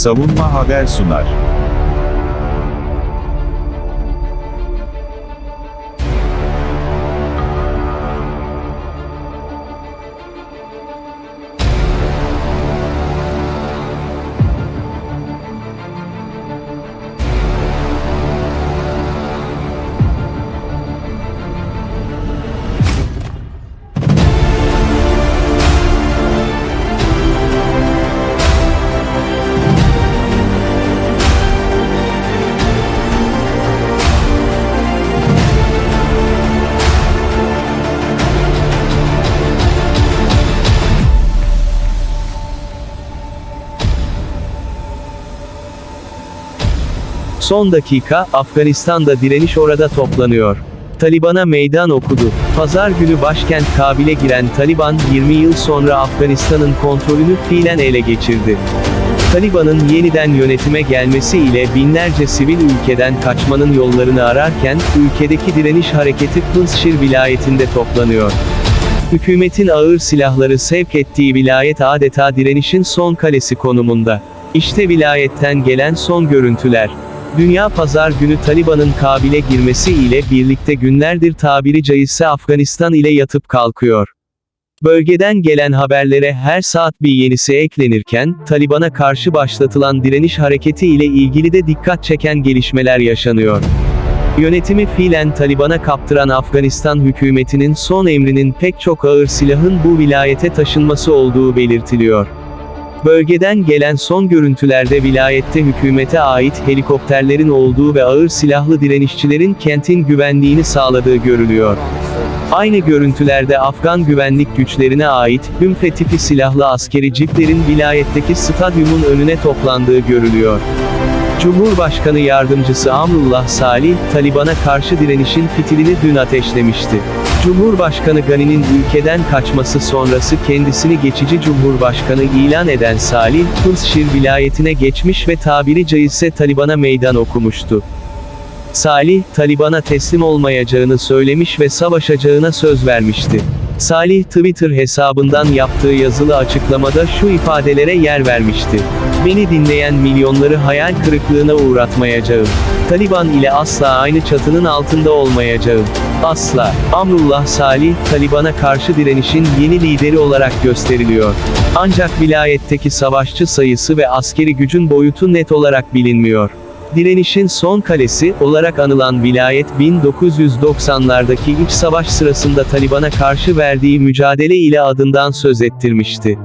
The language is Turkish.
Savunma Haber sunar. Son dakika, Afganistan'da direniş orada toplanıyor. Taliban'a meydan okudu. Pazar günü başkent Kabil'e giren Taliban, 20 yıl sonra Afganistan'ın kontrolünü fiilen ele geçirdi. Taliban'ın yeniden yönetime gelmesi ile binlerce sivil ülkeden kaçmanın yollarını ararken, ülkedeki direniş hareketi Pınşir vilayetinde toplanıyor. Hükümetin ağır silahları sevk ettiği vilayet adeta direnişin son kalesi konumunda. İşte vilayetten gelen son görüntüler. Dünya pazar günü Taliban'ın Kabil'e girmesi ile birlikte günlerdir tabiri caizse Afganistan ile yatıp kalkıyor. Bölgeden gelen haberlere her saat bir yenisi eklenirken, Taliban'a karşı başlatılan direniş hareketi ile ilgili de dikkat çeken gelişmeler yaşanıyor. Yönetimi fiilen Taliban'a kaptıran Afganistan hükümetinin son emrinin pek çok ağır silahın bu vilayete taşınması olduğu belirtiliyor. Bölgeden gelen son görüntülerde vilayette hükümete ait helikopterlerin olduğu ve ağır silahlı direnişçilerin kentin güvenliğini sağladığı görülüyor. Aynı görüntülerde Afgan güvenlik güçlerine ait, Hümfe tipi silahlı askeri ciplerin vilayetteki stadyumun önüne toplandığı görülüyor. Cumhurbaşkanı Yardımcısı Amrullah Salih, Taliban'a karşı direnişin fitilini dün ateşlemişti. Cumhurbaşkanı Gani'nin ülkeden kaçması sonrası kendisini geçici cumhurbaşkanı ilan eden Salih, Pınşir vilayetine geçmiş ve tabiri caizse Taliban'a meydan okumuştu. Salih, Taliban'a teslim olmayacağını söylemiş ve savaşacağına söz vermişti. Salih Twitter hesabından yaptığı yazılı açıklamada şu ifadelere yer vermişti. Beni dinleyen milyonları hayal kırıklığına uğratmayacağım. Taliban ile asla aynı çatının altında olmayacağım. Asla. Amrullah Salih, Taliban'a karşı direnişin yeni lideri olarak gösteriliyor. Ancak vilayetteki savaşçı sayısı ve askeri gücün boyutu net olarak bilinmiyor. Direnişin son kalesi olarak anılan vilayet 1990'lardaki iç savaş sırasında Taliban'a karşı verdiği mücadele ile adından söz ettirmişti.